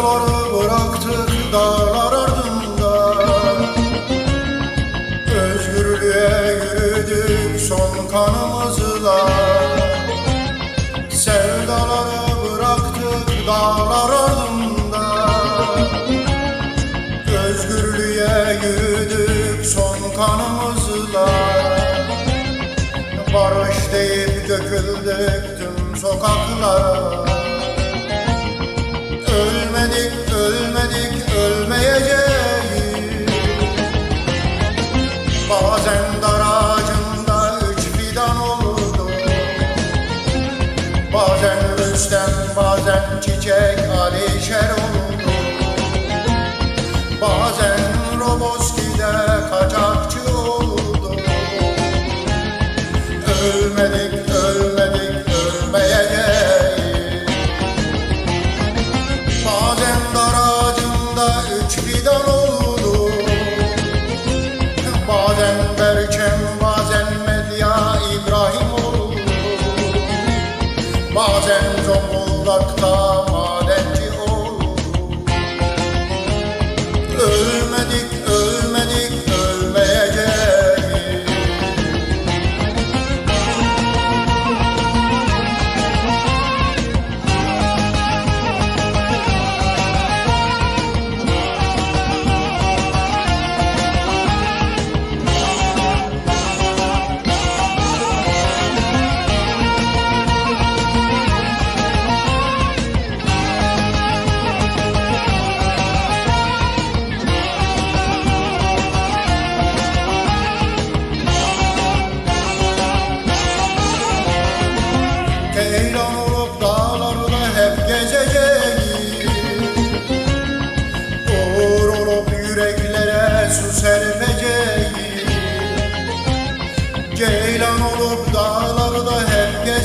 Dağları bıraktık dağlar ardında. Özgürlüğe yürüdük son kanımızla. Sevdaları bıraktık dağlar ardında. Özgürlüğe yürüdük son kanımızla. Barış deyip döküldük tüm sokaklara. Ölmedik, ölmedik, ölmeyeceğiz. Bazen dar ağacında üç fidan oldu Bazen Rüstem, bazen Çiçek Alişer oldu Bazen Roboski'de kaçakçı oldu Ölmedik, Zonguldak'ta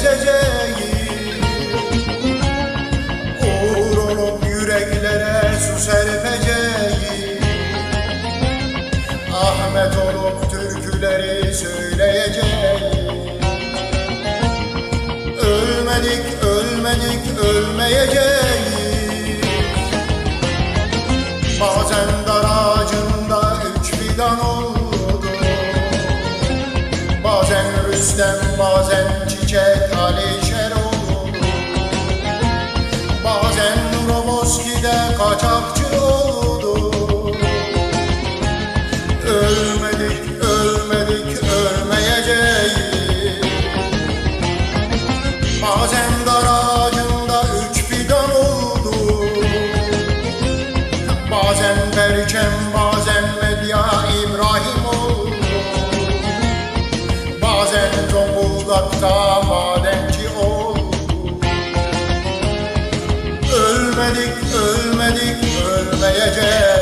hep gezeceğiz Uğur olup yüreklere su serpeceğiz Ahmet olup türküleri söyleyeceğiz Ölmedik, ölmedik, ölmeyeceğiz Bazen dar sen dar üç fidan oldu. Bazen Berkem bazen Medya İbrahim oldu. Bazen Zonguldak'ta madenci oldu. Ölmedik ölmedik ölmeyeceğiz.